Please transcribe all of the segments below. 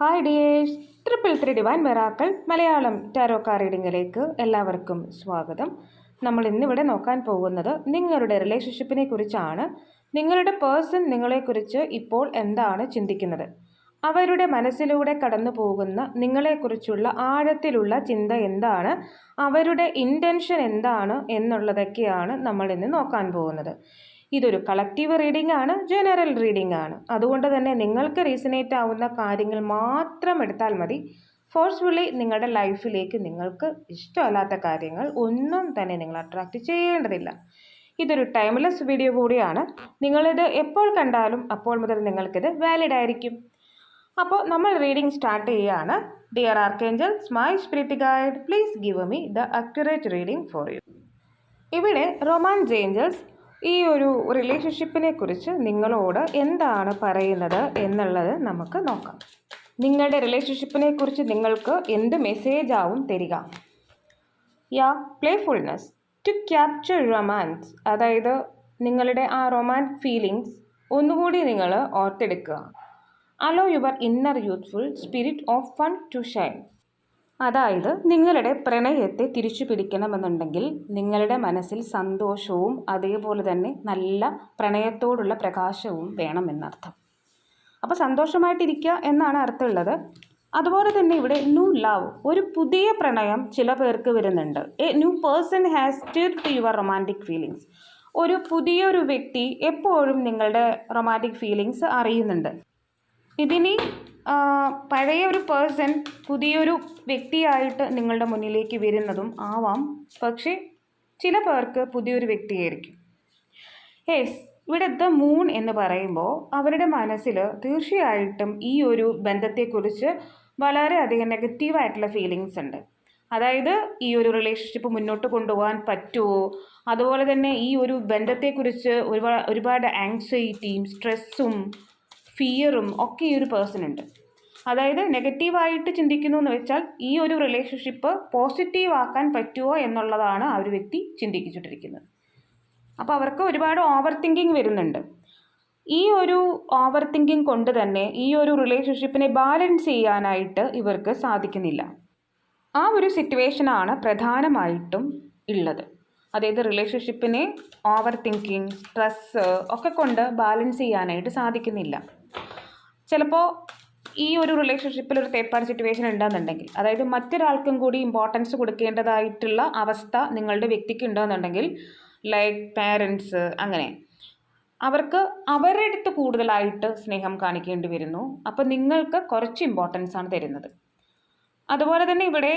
Hi dears triple three divine miracles Malayalam tarot card റീഡിങ്ങിലേക്ക് എല്ലാവർക്കും സ്വാഗതം. നമ്മൾ ഇന്നിവിടെ നോക്കാൻ പോകുന്നത് നിങ്ങളുടെ റിലേഷൻഷിപ്പിനെ കുറിച്ചാണ്. നിങ്ങളുടെ പേഴ്സൺ നിങ്ങളെക്കുറിച്ച് ഇപ്പോൾ എന്താണ് ചിന്തിക്കുന്നത്? അവരുടെ മനസ്സിലൂടെ കടന്നു പോകുന്ന നിങ്ങളെക്കുറിച്ചുള്ള ആഴത്തിലുള്ള ചിന്ത എന്താണ്? അവരുടെ ഇന്റൻഷൻ എന്താണ് എന്നുള്ളതൊക്കെയാണ് നമ്മൾ ഇന്ന് നോക്കാൻ പോകുന്നത്. ഇതൊരു കളക്റ്റീവ് റീഡിംഗ് ആണ് ജനറൽ റീഡിംഗ് ആണ്. അതുകൊണ്ട് തന്നെ നിങ്ങൾക്ക് റീസണേറ്റ് ആവുന്ന കാര്യങ്ങൾ മാത്രം എടുത്താൽ മതി. ഫോഴ്സ്ഫുള്ളി നിങ്ങളുടെ ലൈഫിലേക്ക് നിങ്ങൾക്ക് ഇഷ്ടമല്ലാത്ത കാര്യങ്ങൾ ഒന്നും തന്നെ നിങ്ങൾ അട്രാക്റ്റ് ചെയ്യേണ്ടതില്ല. ഇതൊരു ടൈംലെസ് വീഡിയോ കൂടിയാണ്. നിങ്ങളിത് എപ്പോൾ കണ്ടാലും അപ്പോൾ മുതൽ നിങ്ങൾക്കിത് വാലിഡ് ആയിരിക്കും. അപ്പോൾ നമ്മൾ റീഡിംഗ് സ്റ്റാർട്ട് ചെയ്യുകയാണ് dear archangels my spirit guide please give me the accurate reading for you ഇവിടെ റൊമാൻസ് ഏഞ്ചൽസ് ഈ ഒരു റിലേഷൻഷിപ്പിനെ കുറിച്ച് നിങ്ങളോട് എന്താണ് പറയുന്നത് എന്നുള്ളത് നമുക്ക് നോക്കാം. നിങ്ങളുടെ റിലേഷൻഷിപ്പിനെ കുറിച്ച് നിങ്ങൾക്ക് എന്ത് മെസ്സേജ് ആവും തരിക? Yeah playfulness to capture romance അതായത് നിങ്ങളുടെ ആ റൊമാൻസ് ഫീലിംഗ്സ് ഒന്നുകൂടി നിങ്ങൾ ഓർത്തെടുക്കുക. Allow your inner youthful spirit of fun to shine അതായത് നിങ്ങളുടെ പ്രണയത്തെ തിരിച്ചു പിടിക്കണമെന്നുണ്ടെങ്കിൽ നിങ്ങളുടെ മനസ്സിൽ സന്തോഷവും അതേപോലെ തന്നെ നല്ല പ്രണയത്തോടുള്ള പ്രകാശവും വേണമെന്നർത്ഥം അപ്പോൾ സന്തോഷമായിട്ടിരിക്കുക എന്നാണ് അർത്ഥമുള്ളത്. അതുപോലെ തന്നെ ഇവിടെ ന്യൂ ലവ് ഒരു പുതിയ പ്രണയം ചില പേർക്ക് വരുന്നുണ്ട്. A new person has to your romantic feelings ഒരു പുതിയൊരു വ്യക്തി എപ്പോഴും നിങ്ങളുടെ റൊമാന്റിക് ഫീലിങ്സ് അറിയുന്നുണ്ട്. ഇതിനി പഴയ ഒരു പേഴ്സൺ പുതിയൊരു വ്യക്തിയായിട്ട് നിങ്ങളുടെ മുന്നിലേക്ക് വരുന്നതും ആവാം. പക്ഷേ ചില പേർക്ക് പുതിയൊരു വ്യക്തിയായിരിക്കും. യെസ് ഇവിടെ ദ മൂൺ എന്ന് പറയുമ്പോൾ അവരുടെ മനസ്സിൽ തീർച്ചയായിട്ടും ഈ ഒരു ബന്ധത്തെക്കുറിച്ച് വളരെയധികം നെഗറ്റീവായിട്ടുള്ള ഫീലിങ്സ് ഉണ്ട്. അതായത് ഈ ഒരു റിലേഷൻഷിപ്പ് മുന്നോട്ട് കൊണ്ടുപോകാൻ പറ്റുമോ? അതുപോലെ തന്നെ ഈ ഒരു ബന്ധത്തെക്കുറിച്ച് ഒരുപാട് ഒരുപാട് ആങ്സൈറ്റിയും സ്ട്രെസ്സും ഫിയറും ഒക്കെ ഈ ഒരു പേഴ്സൺ ഉണ്ട്. അതായത് നെഗറ്റീവായിട്ട് ചിന്തിക്കുന്നു എന്ന് വെച്ചാൽ ഈ ഒരു റിലേഷൻഷിപ്പ് പോസിറ്റീവ് ആക്കാൻ പറ്റുമോ എന്നുള്ളതാണ് ആ ഒരു വ്യക്തി ചിന്തിച്ചിട്ടിരിക്കുന്നത്. അപ്പോൾ അവർക്ക് ഒരുപാട് ഓവർ തിങ്കിങ് വരുന്നുണ്ട്. ഈ ഒരു ഓവർ തിങ്കിങ് കൊണ്ട് തന്നെ ഈ ഒരു റിലേഷൻഷിപ്പിനെ ബാലൻസ് ചെയ്യാനായിട്ട് ഇവർക്ക് സാധിക്കുന്നില്ല. ആ ഒരു സിറ്റുവേഷനാണ് പ്രധാനമായിട്ടും ഉള്ളത്. അതായത് റിലേഷൻഷിപ്പിനെ ഓവർ തിങ്കിങ് സ്ട്രെസ്സ് ഒക്കെ കൊണ്ട് ബാലൻസ് ചെയ്യാനായിട്ട് സാധിക്കുന്നില്ല. ചിലപ്പോൾ ഈ ഒരു റിലേഷൻഷിപ്പിൽ ഒരു തേർഡ് പാർട്ടി സിറ്റുവേഷൻ ഉണ്ടെന്നുണ്ടെങ്കിൽ അതായത് മറ്റൊരാൾക്കും കൂടി ഇമ്പോർട്ടൻസ് കൊടുക്കേണ്ടതായിട്ടുള്ള അവസ്ഥ നിങ്ങളുടെ വ്യക്തിക്ക് ഉണ്ടെന്നുണ്ടെങ്കിൽ ലൈക്ക് പാരൻസ് അങ്ങനെ അവർക്ക് അവരുടെ അടുത്ത് കൂടുതലായിട്ട് സ്നേഹം കാണിക്കേണ്ടി വരുന്നു. അപ്പോൾ നിങ്ങൾക്ക് കുറച്ച് ഇമ്പോർട്ടൻസ് ആണ് തരുന്നത്. അതുപോലെ തന്നെ ഇവിടെ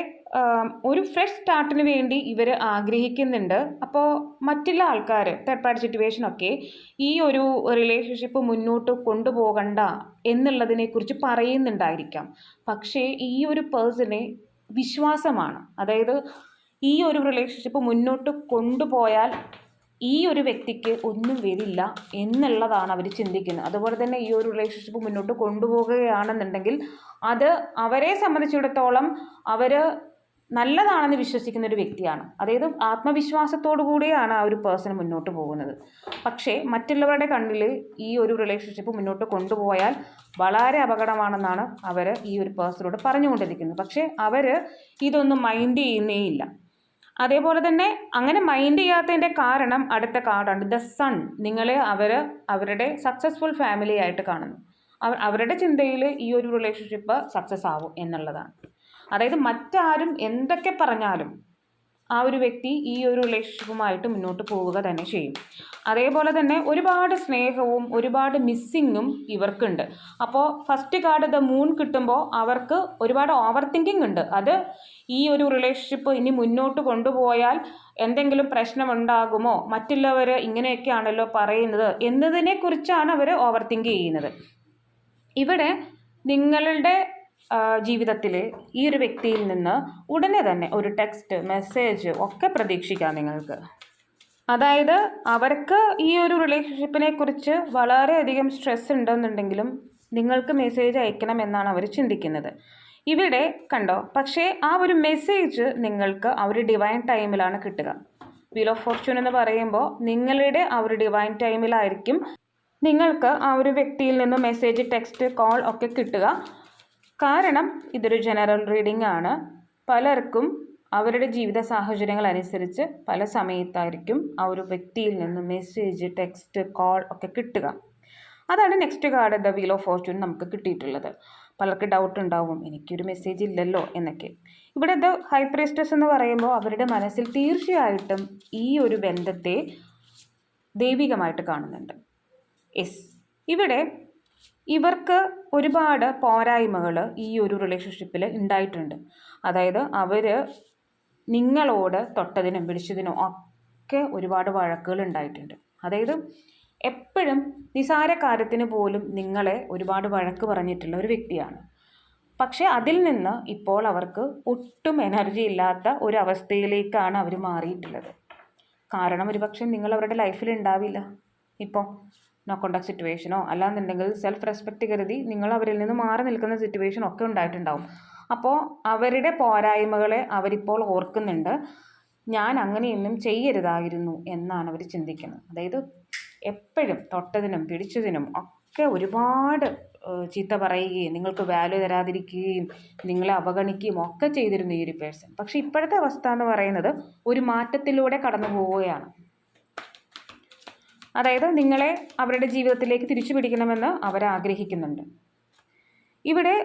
ഒരു ഫ്രഷ് സ്റ്റാർട്ടിന് വേണ്ടി ഇവർ ആഗ്രഹിക്കുന്നുണ്ട്. അപ്പോൾ മറ്റുള്ള ആൾക്കാർ തേർഡ് പാർട്ടി സിറ്റുവേഷനൊക്കെ ഈ ഒരു റിലേഷൻഷിപ്പ് മുന്നോട്ട് കൊണ്ടുപോകണ്ട എന്നുള്ളതിനെക്കുറിച്ച് പറയുന്നുണ്ടായിരിക്കാം. പക്ഷേ ഈ ഒരു പേഴ്സണെ വിശ്വാസമാണ്. അതായത് ഈ ഒരു റിലേഷൻഷിപ്പ് മുന്നോട്ട് കൊണ്ടുപോയാൽ ഈ ഒരു വ്യക്തിക്ക് ഒന്നും വരില്ല എന്നുള്ളതാണ് അവർ ചിന്തിക്കുന്നത്. അതുപോലെ തന്നെ ഈ ഒരു റിലേഷൻഷിപ്പ് മുന്നോട്ട് കൊണ്ടുപോകുകയാണെന്നുണ്ടെങ്കിൽ അത് അവരെ സംബന്ധിച്ചിടത്തോളം അവർ നല്ലതാണെന്ന് വിശ്വസിക്കുന്ന ഒരു വ്യക്തിയാണ്. അതായത് ആത്മവിശ്വാസത്തോടു കൂടിയാണ് ആ ഒരു പേഴ്സൺ മുന്നോട്ട് പോകുന്നത്. പക്ഷേ മറ്റുള്ളവരുടെ കണ്ണിൽ ഈ ഒരു റിലേഷൻഷിപ്പ് മുന്നോട്ട് കൊണ്ടുപോയാൽ വളരെ അപകടമാണെന്നാണ് അവർ ഈ ഒരു പേഴ്സണോട് പറഞ്ഞുകൊണ്ടിരിക്കുന്നത്. പക്ഷേ അവർ ഇതൊന്നും മൈൻഡ് ചെയ്യുന്നേ ഇല്ല അതേപോലെ തന്നെ അങ്ങനെ മൈൻഡ് ചെയ്യാത്തതിന്റെ കാരണം അടുത്ത കാർഡാണ് ദ സൺ നിങ്ങളെ അവർ അവരുടെ സക്സസ്ഫുൾ ഫാമിലി ആയിട്ട് കാണുന്നു. അവരുടെ ചിന്തയിൽ ഈ ഒരു റിലേഷൻഷിപ്പ് സക്സസ് ആവും എന്നുള്ളതാണ്. അതായത് മറ്റാരും എന്തൊക്കെ പറഞ്ഞാലും ആ ഒരു വ്യക്തി ഈ ഒരു റിലേഷൻഷിപ്പുമായിട്ട് മുന്നോട്ട് പോവുക തന്നെ ചെയ്യും. അതേപോലെ തന്നെ ഒരുപാട് സ്നേഹവും ഒരുപാട് മിസ്സിങ്ങും ഇവർക്കുണ്ട്. അപ്പോൾ ഫസ്റ്റ് കാർഡ് ദ മൂൺ കിട്ടുമ്പോൾ അവർക്ക് ഒരുപാട് ഓവർ തിങ്കിങ് ഉണ്ട്. അത് ഈ ഒരു റിലേഷൻഷിപ്പ് ഇനി മുന്നോട്ട് കൊണ്ടുപോയാൽ എന്തെങ്കിലും പ്രശ്നമുണ്ടാകുമോ? മറ്റുള്ളവർ ഇങ്ങനെയൊക്കെയാണല്ലോ പറയുന്നത്. എന്നതിനെക്കുറിച്ചാണ് അവർ ഓവർ തിങ്ക് ചെയ്യുന്നത്. ഇവിടെ നിങ്ങളുടെ ജീവിതത്തിൽ ഈ ഒരു വ്യക്തിയിൽ നിന്ന് ഉടനെ തന്നെ ഒരു ടെക്സ്റ്റ് മെസ്സേജ് ഒക്കെ പ്രതീക്ഷിക്കാം നിങ്ങൾക്ക്. അതായത് അവർക്ക് ഈ ഒരു റിലേഷൻഷിപ്പിനെ കുറിച്ച് വളരെയധികം സ്ട്രെസ് ഉണ്ടെന്നുണ്ടെങ്കിലും നിങ്ങൾക്ക് മെസ്സേജ് അയക്കണം എന്നാണ് അവർ ചിന്തിക്കുന്നത്. ഇവിടെ കണ്ടോ പക്ഷേ ആ ഒരു മെസ്സേജ് നിങ്ങൾക്ക് ആ ഒരു ഡിവൈൻ ടൈമിലാണ് കിട്ടുക. വീൽ ഓഫ് ഫോർച്യൂൺ എന്ന് പറയുമ്പോൾ നിങ്ങളുടെ ആ ഒരു ഡിവൈൻ ടൈമിലായിരിക്കും നിങ്ങൾക്ക് ആ ഒരു വ്യക്തിയിൽ നിന്ന് മെസ്സേജ് ടെക്സ്റ്റ് കോൾ ഒക്കെ കിട്ടുക. കാരണം ഇതൊരു ജനറൽ റീഡിംഗ് ആണ്. പലർക്കും അവരുടെ ജീവിത സാഹചര്യങ്ങൾ അനുസരിച്ച് പല സമയത്തായിരിക്കും ആ ഒരു വ്യക്തിയിൽ നിന്ന് മെസ്സേജ് ടെക്സ്റ്റ് കോൾ ഒക്കെ കിട്ടുക. അതാണ് next card the wheel of fortune നമുക്ക് കിട്ടിയിട്ടുള്ളത്. പലർക്ക് ഡൗട്ട് ഉണ്ടാവും എനിക്കൊരു മെസ്സേജ് ഇല്ലല്ലോ എന്നൊക്കെ. ഇവിടെ ദ ഹൈ പ്രീസ്റ്റസ് എന്ന് പറയുമ്പോൾ അവരുടെ മനസ്സിൽ തീർച്ചയായിട്ടും ഈ ഒരു ബന്ധത്തെ ദൈവികമായിട്ട് കാണുന്നുണ്ട്. യെസ് ഇവിടെ ഇവർക്ക് ഒരുപാട് പോരായ്മകൾ ഈ ഒരു റിലേഷൻഷിപ്പിൽ ഉണ്ടായിട്ടുണ്ട് അതായത് അവർ നിങ്ങളോട് തൊട്ടതിനും പിടിച്ചതിനും ഒക്കെ ഒരുപാട് വഴക്കുകൾ ഉണ്ടായിട്ടുണ്ട് അതായത് എപ്പോഴും നിസാര കാര്യത്തിന് പോലും നിങ്ങളെ ഒരുപാട് വഴക്ക് പറഞ്ഞിട്ടുള്ള ഒരു വ്യക്തിയാണ്. പക്ഷേ അതിൽ നിന്ന് ഇപ്പോൾ അവർക്ക് ഒട്ടും എനർജി ഇല്ലാത്ത ഒരു അവസ്ഥയിലേക്കാണ് അവർ മാറിയിട്ടുള്ളത്. കാരണം ഒരുപക്ഷെ നിങ്ങൾ അവരുടെ ലൈഫിൽ ഉണ്ടാവില്ല ഇപ്പോൾ നോ കോണ്ടാക്ട് സിറ്റുവേഷനോ അല്ലാന്നുണ്ടെങ്കിൽ സെൽഫ് റെസ്പെക്റ്റ് കരുതി നിങ്ങൾ അവരിൽ നിന്ന് മാറി നിൽക്കുന്ന സിറ്റുവേഷൻ ഒക്കെ ഉണ്ടായിട്ടുണ്ടാവും. അപ്പോൾ അവരുടെ പോരായ്മകളെ അവരിപ്പോൾ ഓർക്കുന്നുണ്ട്. ഞാൻ അങ്ങനെയൊന്നും ചെയ്യരുതായിരുന്നു എന്നാണ് അവർ ചിന്തിക്കുന്നത്. അതായത് എപ്പോഴും തൊട്ടതിനും പിടിച്ചതിനും ഒക്കെ ഒരുപാട് ചീത്ത പറയുകയും നിങ്ങൾക്ക് വാല്യൂ തരാതിരിക്കുകയും നിങ്ങളെ അവഗണിക്കുകയും ഒക്കെ ചെയ്തിരുന്നു ഈ ഒരു പേഴ്സൺ പക്ഷേ ഇപ്പോഴത്തെ അവസ്ഥ എന്ന് പറയുന്നത് ഒരു മാറ്റത്തിലൂടെ കടന്നു പോവുകയാണ് അതായത് നിങ്ങളെ അവരുടെ ജീവിതത്തിലേക്ക് തിരിച്ചു പിടിക്കണമെന്ന് അവർ ആഗ്രഹിക്കുന്നുണ്ട് ഇവിടെ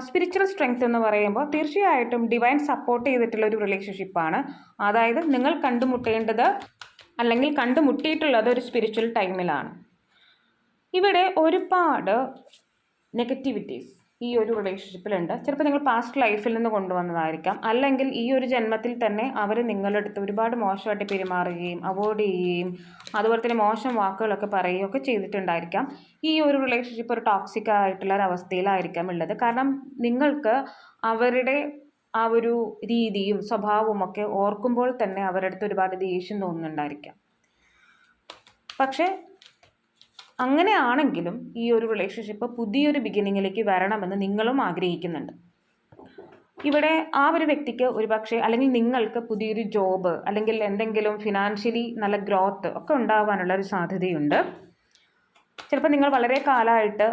സ്പിരിച്വൽ സ്ട്രെങ്ത് എന്ന് പറയുമ്പോൾ തീർച്ചയായിട്ടും ഡിവൈൻ സപ്പോർട്ട് ചെയ്തിട്ടുള്ള ഒരു റിലേഷൻഷിപ്പാണ് അതായത് നിങ്ങൾ കണ്ടുമുട്ടേണ്ടത് അല്ലെങ്കിൽ കണ്ടുമുട്ടിയിട്ടുള്ളത് ഒരു സ്പിരിച്വൽ ടൈമിലാണ് ഇവിടെ ഒരുപാട് നെഗറ്റിവിറ്റീസ് ഈ ഒരു റിലേഷൻഷിപ്പിലുണ്ട് ചിലപ്പോൾ നിങ്ങൾ പാസ്റ്റ് ലൈഫിൽ നിന്ന് കൊണ്ടുവന്നതായിരിക്കാം. അല്ലെങ്കിൽ ഈ ഒരു ജന്മത്തിൽ തന്നെ അവർ നിങ്ങളുടെ അടുത്ത് ഒരുപാട് മോശമായിട്ട് പെരുമാറുകയും അവോയ്ഡ് ചെയ്യുകയും അതുപോലെ തന്നെ മോശം വാക്കുകളൊക്കെ പറയുകയൊക്കെ ചെയ്തിട്ടുണ്ടായിരിക്കാം. ഈ ഒരു റിലേഷൻഷിപ്പ് ഒരു ടോക്സിക് ആയിട്ടുള്ള ഒരു അവസ്ഥയിലായിരിക്കാം ഉള്ളത്. കാരണം നിങ്ങൾക്ക് അവരുടെ ആ ഒരു രീതിയും സ്വഭാവവും ഒക്കെ ഓർക്കുമ്പോൾ തന്നെ അവരുടെ അടുത്ത് ഒരുപാട് ദേഷ്യം തോന്നുന്നുണ്ടായിരിക്കാം. പക്ഷേ അങ്ങനെയാണെങ്കിലും ഈ ഒരു റിലേഷൻഷിപ്പ് പുതിയൊരു ബിഗിനിങ്ങിലേക്ക് വരണമെന്ന് നിങ്ങളും ആഗ്രഹിക്കുന്നുണ്ട്. ഇവിടെ ആ ഒരു വ്യക്തിക്ക് ഒരുപക്ഷെ അല്ലെങ്കിൽ നിങ്ങൾക്ക് പുതിയൊരു ജോബ് അല്ലെങ്കിൽ എന്തെങ്കിലും ഫിനാൻഷ്യലി നല്ല ഗ്രോത്ത് ഒക്കെ ഉണ്ടാവാനുള്ള ഒരു സാധ്യതയുണ്ട്. ചിലപ്പോൾ നിങ്ങൾ വളരെ കാലമായിട്ട്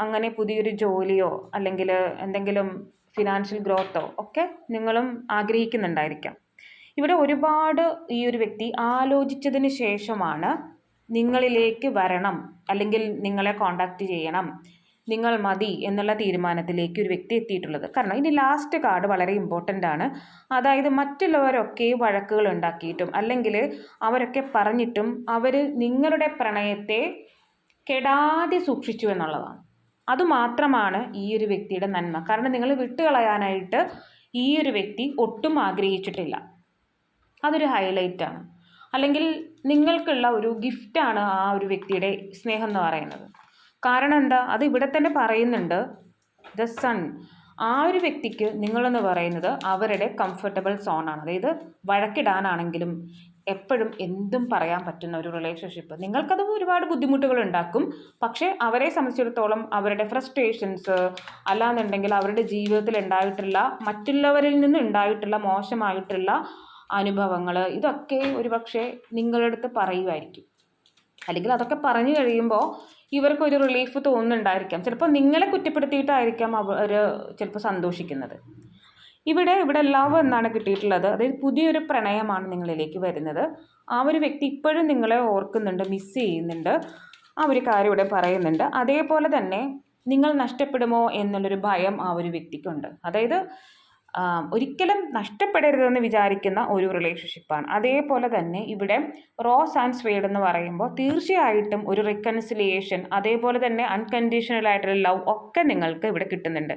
അങ്ങനെ പുതിയൊരു ജോലിയോ അല്ലെങ്കിൽ എന്തെങ്കിലും ഫിനാൻഷ്യൽ ഗ്രോത്തോ ഒക്കെ നിങ്ങളും ആഗ്രഹിക്കുന്നുണ്ടായിരിക്കാം. ഇവിടെ ഒരുപാട് ഈ ഒരു വ്യക്തി ആലോചിച്ചതിന് ശേഷമാണ് നിങ്ങളിലേക്ക് വരണം അല്ലെങ്കിൽ നിങ്ങളെ കോണ്ടാക്റ്റ് ചെയ്യണം. നിങ്ങൾ മതി എന്നുള്ള തീരുമാനത്തിലേക്ക് ഒരു വ്യക്തി എത്തിയിട്ടുള്ളത്. കാരണം ഇനി ലാസ്റ്റ് കാർഡ് വളരെ ഇമ്പോർട്ടന്റ് ആണ്. അതായത് മറ്റുള്ളവരൊക്കെ വഴക്കുകൾ ഉണ്ടാക്കിയിട്ടും അല്ലെങ്കിൽ അവരൊക്കെ പറഞ്ഞിട്ടും അവർ നിങ്ങളുടെ പ്രണയത്തെ കെടാതെ സൂക്ഷിച്ചു എന്നുള്ളതാണ്. അതുമാത്രമാണ് ഈ ഒരു വ്യക്തിയുടെ നന്മ. കാരണം നിങ്ങൾ വിട്ടുകളയാനായിട്ട് ഈ ഒരു വ്യക്തി ഒട്ടും ആഗ്രഹിച്ചിട്ടില്ല. അതൊരു ഹൈലൈറ്റാണ് അല്ലെങ്കിൽ നിങ്ങൾക്കുള്ള ഒരു ഗിഫ്റ്റാണ് ആ ഒരു വ്യക്തിയുടെ സ്നേഹം എന്ന് പറയുന്നത്. കാരണം എന്താ? അത് ഇവിടെ തന്നെ പറയുന്നുണ്ട് ദ സൺ ആ ഒരു വ്യക്തിക്ക് നിങ്ങളെന്ന് പറയുന്നത് അവരുടെ കംഫർട്ടബിൾ സോണാണ് അതായത് വഴക്കിടാനാണെങ്കിലും എപ്പോഴും എന്തും പറയാൻ പറ്റുന്ന ഒരു റിലേഷൻഷിപ്പ് നിങ്ങൾക്കത് ഒരുപാട് ബുദ്ധിമുട്ടുകൾ ഉണ്ടാക്കും. പക്ഷേ അവരെ സംബന്ധിച്ചിടത്തോളം അവരുടെ ഫ്രസ്ട്രേഷൻസ് അല്ലാന്നുണ്ടെങ്കിൽ അവരുടെ ജീവിതത്തിൽ ഉണ്ടായിട്ടുള്ള മറ്റുള്ളവരിൽ നിന്ന് ഉണ്ടായിട്ടുള്ള മോശമായിട്ടുള്ള അനുഭവങ്ങൾ ഇതൊക്കെ ഒരു പക്ഷേ നിങ്ങളുടെ അടുത്ത് പറയുമായിരിക്കും അല്ലെങ്കിൽ അതൊക്കെ പറഞ്ഞു കഴിയുമ്പോൾ ഇവർക്കൊരു റിലീഫ് തോന്നുന്നുണ്ടായിരിക്കാം. ചിലപ്പോൾ നിങ്ങളെ കുറ്റപ്പെടുത്തിയിട്ടായിരിക്കാം അവർ ചിലപ്പോൾ സന്തോഷിക്കുന്നത്. ഇവിടെ ഇവിടെ ലവ് എന്നാണ് കിട്ടിയിട്ടുള്ളത്. അതായത് പുതിയൊരു പ്രണയമാണ് നിങ്ങളിലേക്ക് വരുന്നത്. ആ ഒരു വ്യക്തി ഇപ്പോഴും നിങ്ങളെ ഓർക്കുന്നുണ്ട് മിസ് ചെയ്യുന്നുണ്ട്. ആ ഒരു കാര്യം ഇവിടെ പറയുന്നുണ്ട്. അതേപോലെ തന്നെ നിങ്ങൾ നഷ്ടപ്പെടുമോ എന്നുള്ളൊരു ഭയം ആ ഒരു വ്യക്തിക്കുണ്ട്. അതായത് ഒരിക്കലും നഷ്ടപ്പെടരുതെന്ന് വിചാരിക്കുന്ന ഒരു റിലേഷൻഷിപ്പാണ് അതേപോലെ തന്നെ ഇവിടെ റോസ് ആൻഡ് സ്വേഡ് എന്ന് പറയുമ്പോൾ തീർച്ചയായിട്ടും ഒരു റിക്കൺസിലിയേഷൻ അതേപോലെ തന്നെ അൺകണ്ടീഷണൽ ആയിട്ടുള്ള ലവ് ഒക്കെ നിങ്ങൾക്ക് ഇവിടെ കിട്ടുന്നുണ്ട്.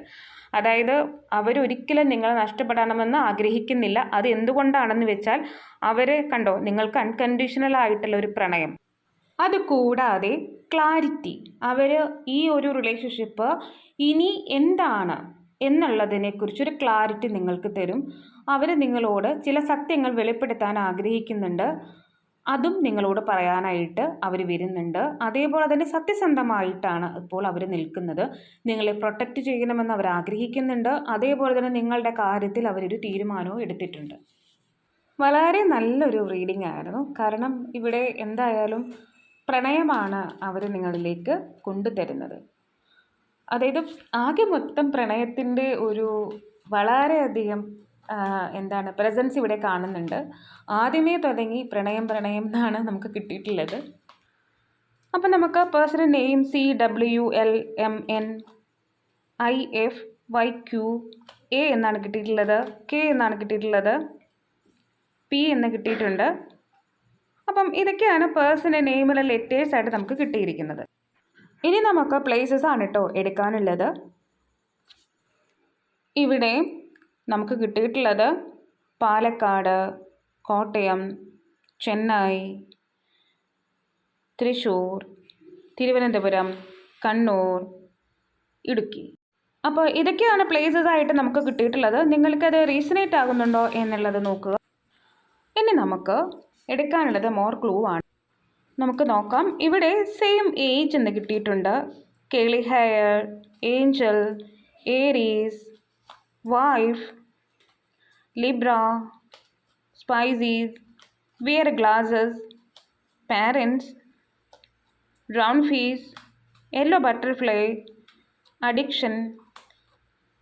അതായത് അവരൊരിക്കലും നിങ്ങൾ നഷ്ടപ്പെടണമെന്ന് ആഗ്രഹിക്കുന്നില്ല. അത് എന്തുകൊണ്ടാണെന്ന് വെച്ചാൽ അവർ കണ്ടോ നിങ്ങൾക്ക് അൺകണ്ടീഷണൽ ആയിട്ടുള്ള ഒരു പ്രണയം. അതുകൂടാതെ ക്ലാരിറ്റി അവർ ഈ ഒരു റിലേഷൻഷിപ്പ് ഇനി എന്താണ് എന്നുള്ളതിനെക്കുറിച്ചൊരു ക്ലാരിറ്റി നിങ്ങൾക്ക് തരും. അവർ നിങ്ങളോട് ചില സത്യങ്ങൾ വെളിപ്പെടുത്താൻ ആഗ്രഹിക്കുന്നുണ്ട്. അതും നിങ്ങളോട് പറയാനായിട്ട് അവർ വരുന്നുണ്ട്. അതേപോലെ തന്നെ സത്യസന്ധമായിട്ടാണ് ഇപ്പോൾ അവർ നിൽക്കുന്നത്. നിങ്ങളെ പ്രൊട്ടക്റ്റ് ചെയ്യണമെന്ന് അവർ ആഗ്രഹിക്കുന്നുണ്ട്. അതേപോലെ തന്നെ നിങ്ങളുടെ കാര്യത്തിൽ അവരൊരു തീരുമാനവും എടുത്തിട്ടുണ്ട്. വളരെ നല്ലൊരു റീഡിംഗ് ആയിരുന്നു. കാരണം ഇവിടെ എന്തായാലും പ്രണയമാണ് അവർ നിങ്ങളിലേക്ക് കൊണ്ടുതരുന്നത്. അതായത് ആകെ മൊത്തം പ്രണയത്തിന്റെ ഒരു വളരെയധികം എന്താണ് പ്രസൻസ് ഇവിടെ കാണുന്നുണ്ട്. ആദ്യമേ തുടങ്ങി പ്രണയം പ്രണയം എന്നാണ് നമുക്ക് കിട്ടിയിട്ടുള്ളത്. അപ്പം നമുക്ക് personal name C W L M N I F Y Q A എന്നാണ് കിട്ടിയിട്ടുള്ളത് കെ എന്നാണ് കിട്ടിയിട്ടുള്ളത് പി എന്ന് കിട്ടിയിട്ടുണ്ട്. അപ്പം ഇതൊക്കെയാണ് പേഴ്സണൽ നെയിമിലെ ലെറ്റേഴ്സ് ആയിട്ട് നമുക്ക് കിട്ടിയിരിക്കുന്നത്. ഇനി നമുക്ക് പ്ലേസസ് ആണ് കേട്ടോ എടുക്കാനുള്ളത്. ഇവിടെ നമുക്ക് കിട്ടിയിട്ടുള്ളത് പാലക്കാട് കോട്ടയം ചെന്നൈ തൃശ്ശൂർ തിരുവനന്തപുരം കണ്ണൂർ ഇടുക്കി. അപ്പോൾ ഇതൊക്കെയാണ് പ്ലേസസ് ആയിട്ട് നമുക്ക് കിട്ടിയിട്ടുള്ളത്. നിങ്ങൾക്കത് റീസണേറ്റ് ആകുന്നുണ്ടോ എന്നുള്ളത് നോക്കുക. ഇനി നമുക്ക് എടുക്കാനുള്ളത് മോർ ക്ലൂ ആണ്. നമുക്ക് നോക്കാം. ഇവിടെ സെയിം ഏജ് എന്ന് കിട്ടിയിട്ടുണ്ട്. Curly hair angel Aries wife Libra species wear glasses parents round fees yellow butterfly addiction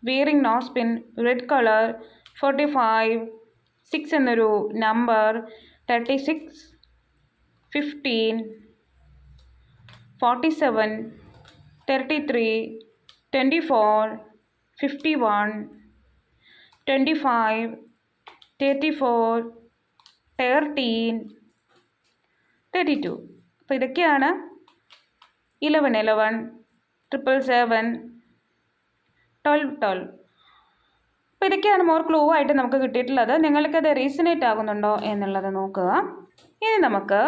wearing nosepin red colour forty five six എന്നൊരു number thirty six fifteen forty seven thirty three twenty four fifty one twenty five thirty four thirteen thirty two അപ്പോൾ ഇതൊക്കെയാണ് eleven eleven triple seven twelve twelve അപ്പോൾ ഇതൊക്കെയാണ് more clue ആയിട്ട് നമുക്ക് കിട്ടിയിട്ടുള്ളത്. നിങ്ങൾക്കത് resonate ആകുന്നുണ്ടോ എന്നുള്ളത് നോക്കുക. ഇനി നമുക്ക്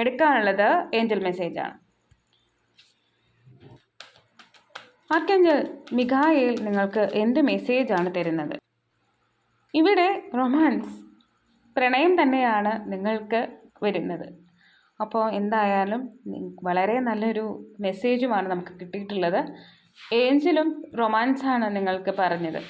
എടുക്കാനുള്ളത് ഏഞ്ചൽ മെസ്സേജാണ് ആർക്കേഞ്ചൽ മിഖായിൽ നിങ്ങൾക്ക് എന്ത് മെസ്സേജാണ് തരുന്നത്? ഇവിടെ റൊമാൻസ് പ്രണയം തന്നെയാണ് നിങ്ങൾക്ക് വരുന്നത്. അപ്പോൾ എന്തായാലും വളരെ നല്ലൊരു മെസ്സേജുമാണ് നമുക്ക് കിട്ടിയിട്ടുള്ളത്. ഏഞ്ചലും റൊമാൻസാണ് നിങ്ങൾക്ക് പറഞ്ഞത്.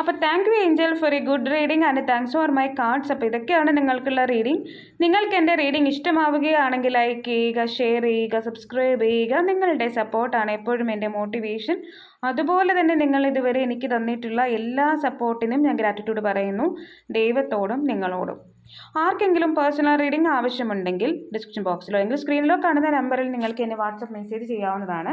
അപ്പോൾ thank you angel for a good reading and thanks for my cards അപ്പോൾ ഇതൊക്കെയാണ് നിങ്ങൾക്കുള്ള റീഡിംഗ് നിങ്ങൾക്ക് എന്റെ റീഡിംഗ് ഇഷ്ടമാവുകയാണെങ്കിൽ ലൈക്ക് ചെയ്യുക ഷെയർ ചെയ്യുക സബ്സ്ക്രൈബ് ചെയ്യുക. നിങ്ങളുടെ സപ്പോർട്ടാണ് എപ്പോഴും എന്റെ മോട്ടിവേഷൻ അതുപോലെ തന്നെ നിങ്ങൾ ഇതുവരെ എനിക്ക് തന്നിട്ടുള്ള എല്ലാ സപ്പോർട്ടിനും ഞാൻ ഗ്രാറ്റിറ്റ്യൂഡ് പറയുന്നു. ദൈവത്തോടും നിങ്ങളോടും. ആർക്കെങ്കിലും പേഴ്സണൽ റീഡിംഗ് ആവശ്യമുണ്ടെങ്കിൽ ഡിസ്ക്രിപ്ഷൻ ബോക്സിലോ അല്ലെങ്കിൽ സ്ക്രീനിലോ കാണുന്ന നമ്പറിൽ നിങ്ങൾക്ക് എന്നെ വാട്സപ്പ് മെസ്സേജ് ചെയ്യാവുന്നതാണ്.